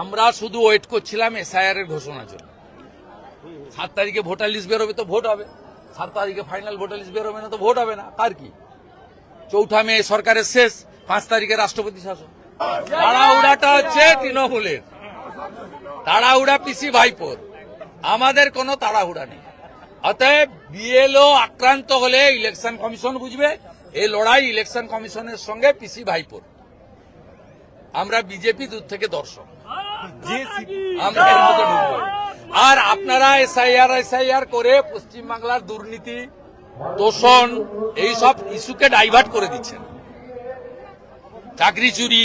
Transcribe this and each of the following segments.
আমরা শুধু ওয়েট করছিলাম এসআইআর এর ঘোষণার জন্য। সাত তারিখে ভোটার লিস্ট বেরোবে তো ভোট হবে। সাত তারিখে ফাইনাল ভোটার লিস্ট বেরোবে না তো ভোট হবে না। কার কি? চৌঠা মে সরকারের শেষ, পাঁচ তারিখে রাষ্ট্রপতি শাসন। তাড়াহুড়াটা হচ্ছে তৃণমূলের। তাড়াহুড়া পিসি ভাইপোর। আমাদের কোনো তাড়াহুড়া নেই। অতএব বিএলও আক্রান্ত হলে ইলেকশন কমিশন বুঝবে, এই লড়াই ইলেকশন কমিশনের সঙ্গে পিসি ভাইপোর। আমরা বিজেপি দূর থেকে দর্শক। আমরা এর মধ্যে ঢুকবো। আর আপনারা এসআইআর এসআইআর করে পশ্চিমবাংলার দুর্নীতি তোষণ এইসব ইস্যুকে ডাইভার্ট করে দিচ্ছেন। চাকরি চুরি।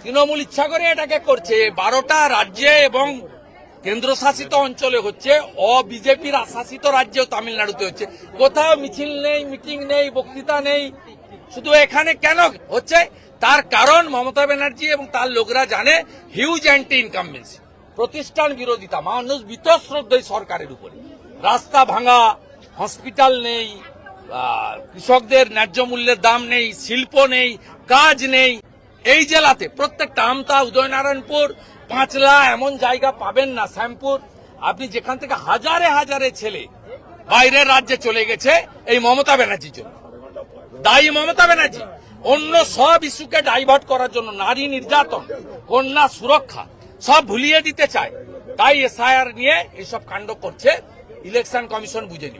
তৃণমূল ইচ্ছা করে এটাকে করছে। বারোটা রাজ্যে এবং কেন্দ্রশাসিত অঞ্চলে হচ্ছে। অ বিজেপির শাসিত রাজ্যেও তামিলনাড়ুতে হচ্ছে। কোথাও মিছিল নেই মিটিং নেই বক্তৃতা নেই। শুধু এখানে কেন হচ্ছে? তার কারণ মমতা ব্যানার্জি এবং তার লোকরা জানে হিউজ অ্যান্টি ইনকামবেন্সি প্রতিষ্ঠান বিরোধিতা, মানুষ বিতশ্রদ্ধ সরকারের উপরে। রাস্তা ভাঙা হসপিটাল নেই কৃষকদের ন্যায্য মূল্যের দাম নেই, শিল্প নেই, কাজ নেই। এই জেলাতে প্রত্যেকটা আমতা, উদয়নারায়ণপুর, পাঁচলা এমন জায়গা পাবেন না, শ্যামপুর। আপনি যেখান থেকে হাজারে হাজারে ছেলে বাইরের রাজ্যে চলে গেছে এই মমতা ব্যানার্জির জন্য। দায়ী মমতা ব্যানার্জি। অন্য সব ইস্যুকে ডাইভার্ট করার জন্য নারী নির্যাতন, কন্যা সুরক্ষা, সব ভুলিয়ে দিতে চায়। তাই এসআইআর নিয়ে এসব কাণ্ড করছে ইলেকশন কমিশন বুঝে নিবে।